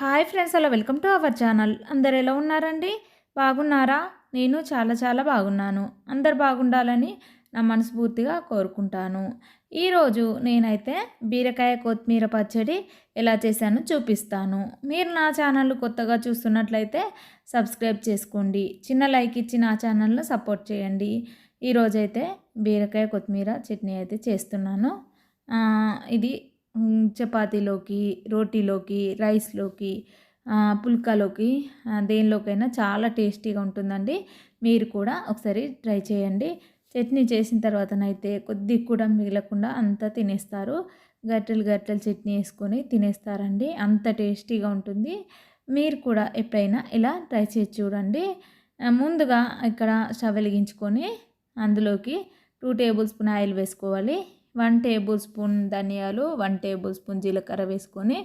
Hi friends hello welcome to our channel. అందరు ఎలా ఉన్నారండి? బాగున్నారా? నేను చాలా చాలా బాగున్నాను. అందరు బాగుండాలని నా మనస్ఫూర్తిగా కోరుకుంటాను. ఈరోజు నేనైతే బీరకాయ కొత్తిమీర పచ్చడి ఎలా చేశానో చూపిస్తాను. మీరు నా ఛానల్ కొత్తగా చూస్తున్నట్లయితే సబ్స్క్రైబ్ చేసుకోండి. చిన్న లైక్ ఇచ్చి నా ఛానల్ను సపోర్ట్ చేయండి. ఈరోజైతే బీరకాయ కొత్తిమీర చట్నీ అయితే చేస్తున్నాను. ఇది చపాతీలోకి రోటీలోకి రైస్లోకి పుల్కాలోకి దేనిలోకైనా చాలా టేస్టీగా ఉంటుందండి. మీరు కూడా ఒకసారి ట్రై చేయండి. చట్నీ చేసిన తర్వాతనైతే కొద్ది కూడా మిగలకుండా అంతా తినేస్తారు. గట్టెలు గట్టెలు చట్నీ వేసుకొని తినేస్తారండి. అంత టేస్టీగా ఉంటుంది. మీరు కూడా ఎప్పుడైనా ఇలా ట్రై చేసి చూడండి. ముందుగా ఇక్కడ స్టవ్ వెలిగించుకొని అందులోకి టూ టేబుల్ స్పూన్ ఆయిల్ వేసుకోవాలి. వన్ టేబుల్ స్పూన్ ధనియాలు వన్ టేబుల్ స్పూన్ జీలకర్ర వేసుకొని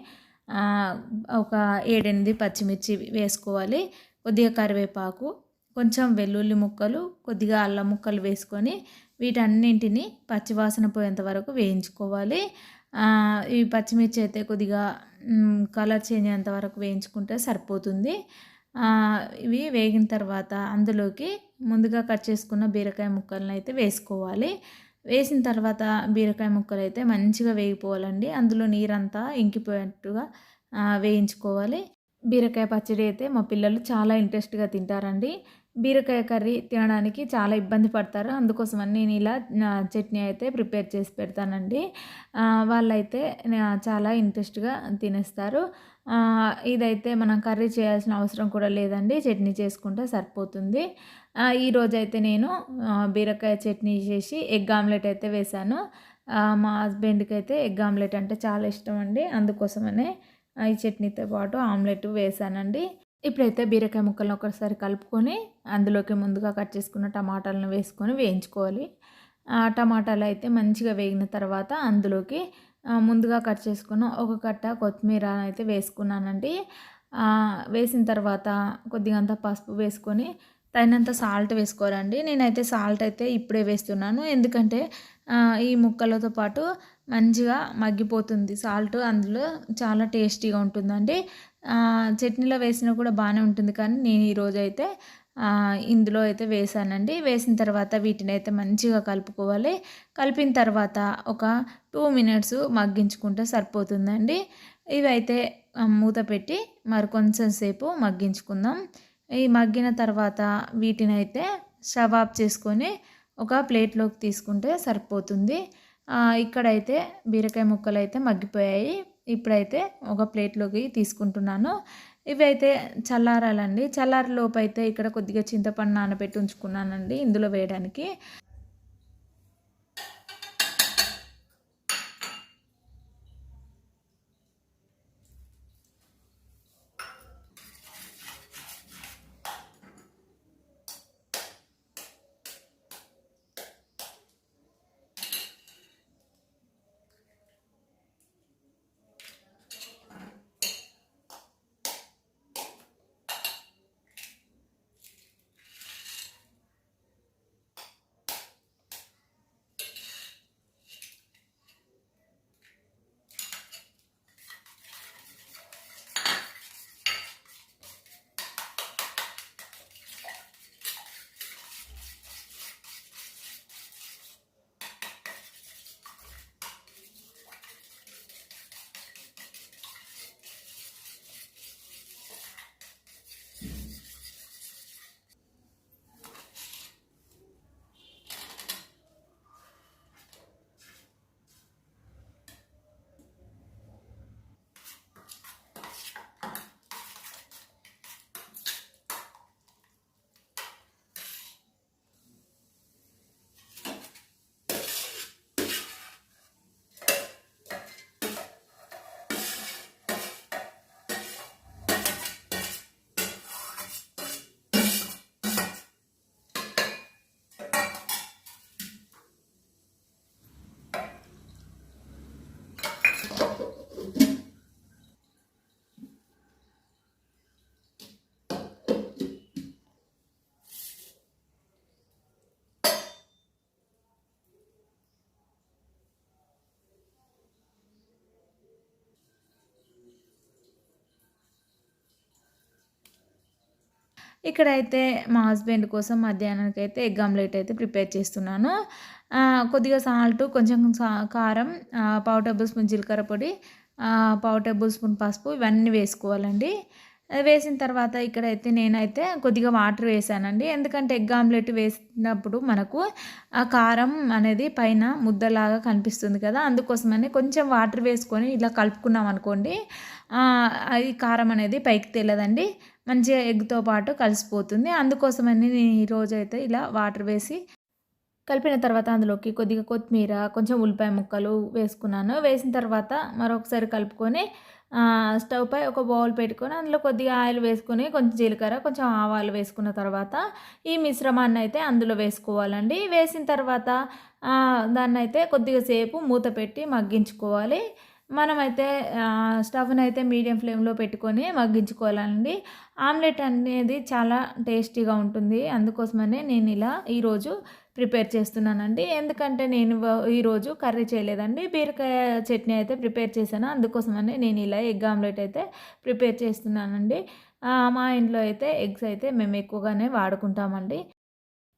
ఒక ఏడెనిమిది పచ్చిమిర్చి వేసుకోవాలి. కొద్దిగా కరివేపాకు కొంచెం వెల్లుల్లి ముక్కలు కొద్దిగా అల్లం ముక్కలు వేసుకొని వీటన్నింటిని పచ్చివాసన పోయేంత వరకు వేయించుకోవాలి. ఈ పచ్చిమిర్చి అయితే కొద్దిగా కలర్ చేంజ్ అయ్యేంత వరకు వేయించుకుంటే సరిపోతుంది. ఇవి వేగిన తర్వాత అందులోకి ముందుగా కట్ చేసుకున్న బీరకాయ ముక్కలను అయితే వేసుకోవాలి. వేసిన తర్వాత బీరకాయ ముక్కలు అయితే మంచిగా వేగిపోవాలండి. అందులో నీరంతా ఇంకిపోయేట్టుగా వేయించుకోవాలి. బీరకాయ పచ్చడి అయితే మా పిల్లలు చాలా ఇంట్రెస్ట్గా తింటారండి. బీరకాయ కర్రీ తినడానికి చాలా ఇబ్బంది పడతారు. అందుకోసమని నేను ఇలా చట్నీ అయితే ప్రిపేర్ చేసి పెడతానండి. వాళ్ళైతే చాలా ఇంట్రెస్ట్గా తినేస్తారు. ఇదైతే మనం కర్రీ చేయాల్సిన అవసరం కూడా లేదండి. చట్నీ చేసుకుంటే సరిపోతుంది. ఈరోజైతే ఈరోజు అయితే నేను బీరకాయ చట్నీ చేసి ఎగ్ ఆమ్లెట్ అయితే వేశాను. మా హస్బెండ్కి అయితే ఎగ్ ఆమ్లెట్ అంటే చాలా ఇష్టం అండి. అందుకోసమనే ఈ చట్నీతో పాటు ఆమ్లెట్ వేసానండి ఇప్పుడైతే బీరకాయ ముక్కలను ఒకసారి కలుపుకొని అందులోకి ముందుగా కట్ చేసుకున్న టమాటాలను వేసుకొని వేయించుకోవాలి. టమాటాలు అయితే మంచిగా వేగిన తర్వాత అందులోకి ముందుగా కట్ చేసుకున్న ఒక కట్ట కొత్తిమీర అయితే వేసుకున్నానండి. వేసిన తర్వాత కొద్దిగా అంత పసుపు వేసుకొని తగినంత సాల్ట్ వేసుకోవాలండి. నేనైతే సాల్ట్ అయితే ఇప్పుడే వేస్తున్నాను. ఎందుకంటే ఈ ముక్కలతో పాటు మంచిగా మగ్గిపోతుంది సాల్ట్. అందులో చాలా టేస్టీగా ఉంటుందండి. చట్నీలో వేసినా కూడా బాగానే ఉంటుంది కానీ నేను ఈరోజు అయితే ఇందులో అయితే వేసానండి. వేసిన తర్వాత వీటిని అయితే మంచిగా కలుపుకోవాలి. కలిపిన తర్వాత ఒక టూ మినిట్స్ మగ్గించుకుంటే సరిపోతుందండి. ఇవైతే మూత పెట్టి మరి కొంచెం సేపు మగ్గించుకుందాం. ఈ మగ్గిన తర్వాత వీటిని అయితే స్టవ్ ఆఫ్ చేసుకొని ఒక ప్లేట్లోకి తీసుకుంటే సరిపోతుంది. ఇక్కడైతే బీరకాయ ముక్కలు అయితే మగ్గిపోయాయి. ఇప్పుడైతే ఒక ప్లేట్లోకి తీసుకుంటున్నాను. ఇవైతే చల్లారాలండి. చల్లారలోపు అయితే ఇక్కడ కొద్దిగా చింతపండు నానబెట్టి ఉంచుకున్నానండి ఇందులో వేయడానికి. ఇక్కడైతే మా హస్బెండ్ కోసం మధ్యాహ్నానికి అయితే ఎగ్ ఆమ్లెట్ అయితే ప్రిపేర్ చేస్తున్నాను. కొద్దిగా సాల్ట్ కొంచెం కారం పావు టేబుల్ స్పూన్ జీలకర్ర పొడి పావు టేబుల్ స్పూన్ పసుపు ఇవన్నీ వేసుకోవాలండి. వేసిన తర్వాత ఇక్కడైతే నేనైతే కొద్దిగా వాటర్ వేసానండి. ఎందుకంటే ఎగ్ ఆమ్లెట్ వేసినప్పుడు మనకు ఆ కారం అనేది పైన ముద్దలాగా కనిపిస్తుంది కదా అందుకోసమని కొంచెం వాటర్ వేసుకొని ఇలా కలుపుకున్నాం అనుకోండి ఈ కారం అనేది పైకి తేలదండి. మంచిగా ఎగ్తో పాటు కలిసిపోతుంది. అందుకోసమని నేను ఈరోజైతే ఇలా వాటర్ వేసి కలిపిన తర్వాత అందులోకి కొద్దిగా కొత్తిమీర కొంచెం ఉల్లిపాయ ముక్కలు వేసుకున్నాను. వేసిన తర్వాత మరొకసారి కలుపుకొని స్టవ్ పై ఒక బౌల్ పెట్టుకొని అందులో కొద్దిగా ఆయిల్ వేసుకొని కొంచెం జీలకర్ర కొంచెం ఆవాలు వేసుకున్న తర్వాత ఈ మిశ్రమాన్ని అయితే అందులో వేసుకోవాలండి. వేసిన తర్వాత దాన్ని అయితే కొద్దిగా సేపు మూత పెట్టి మగ్గించుకోవాలి. మనమైతే స్టవ్ని అయితే మీడియం ఫ్లేమ్లో పెట్టుకొని మగ్గించుకోవాలండి. ఆమ్లెట్ అనేది చాలా టేస్టీగా ఉంటుంది. అందుకోసమనే నేను ఇలా ఈరోజు ప్రిపేర్ చేస్తున్నానండి. ఎందుకంటే నేను ఈరోజు కర్రీ చేయలేదండి. బీరకాయ చట్నీ అయితే ప్రిపేర్ చేశాను. అందుకోసమని నేను ఇలా ఎగ్ ఆమ్లెట్ అయితే ప్రిపేర్ చేస్తున్నానండి. మా ఇంట్లో అయితే ఎగ్స్ అయితే మేము ఎక్కువగానే వాడుకుంటామండి.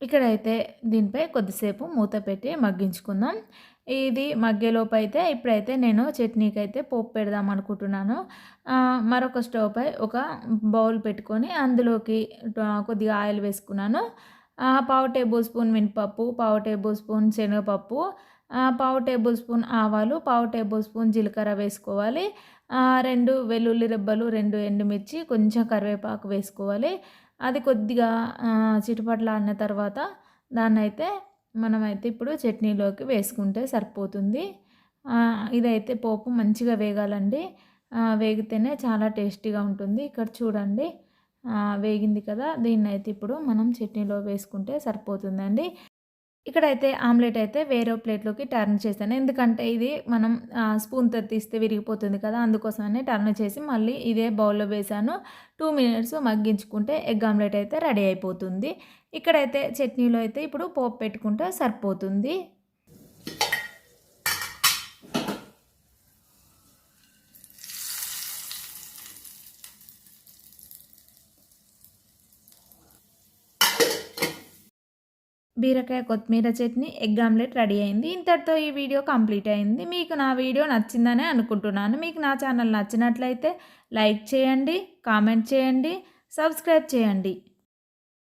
ఇక్కడైతే దీనిపై కొద్దిసేపు మూత పెట్టి మగ్గించుకుందాం. ఇది మగ్గేలోపు అయితే ఇప్పుడైతే నేను చట్నీకి అయితే పోపు పెడదాం అనుకుంటున్నాను. మరొక స్టవ్ పై ఒక బౌల్ పెట్టుకొని అందులోకి కొద్దిగా ఆయిల్ వేసుకున్నాను. పావు టేబుల్ స్పూన్ మినపప్పు పావు టేబుల్ స్పూన్ శనగపప్పు పావు టేబుల్ స్పూన్ ఆవాలు పావు టేబుల్ స్పూన్ జీలకర్ర వేసుకోవాలి. రెండు వెల్లుల్లి రెబ్బలు రెండు ఎండుమిర్చి కొంచెం కరివేపాకు వేసుకోవాలి. అది కొద్దిగా చిటుపట్లాడిన తర్వాత దాన్ని అయితే మనమైతే ఇప్పుడు చట్నీలోకి వేసుకుంటే సరిపోతుంది. ఇదైతే పోపు మంచిగా వేగాలండి. వేగితేనే చాలా టేస్టీగా ఉంటుంది. ఇక్కడ చూడండి. వేగింది కదా దీన్ని అయితే ఇప్పుడు మనం చట్నీలో వేసుకుంటే సరిపోతుందండి. ఇక్కడైతే ఆమ్లెట్ అయితే వేరే ప్లేట్లోకి టర్న్ చేశాను. ఎందుకంటే ఇది మనం స్పూన్తో తీస్తే విరిగిపోతుంది కదా అందుకోసమనే టర్న్ చేసి మళ్ళీ ఇదే బౌల్లో వేసాను టూ మినిట్స్ మగ్గించుకుంటే ఎగ్ ఆమ్లెట్ అయితే రెడీ అయిపోతుంది. ఇక్కడైతే చట్నీలో అయితే ఇప్పుడు పోపు పెట్టుకుంటే సరిపోతుంది. బీరకాయ కొత్తిమీర చట్నీ ఎగ్ ఆమ్లెట్ రెడీ అయింది. ఇంతటితో ఈ వీడియో కంప్లీట్ అయింది. మీకు నా వీడియో నచ్చిందని అనుకుంటున్నాను. మీకు నా ఛానల్ నచ్చినట్లయితే లైక్ చేయండి కామెంట్ చేయండి సబ్స్క్రైబ్ చేయండి.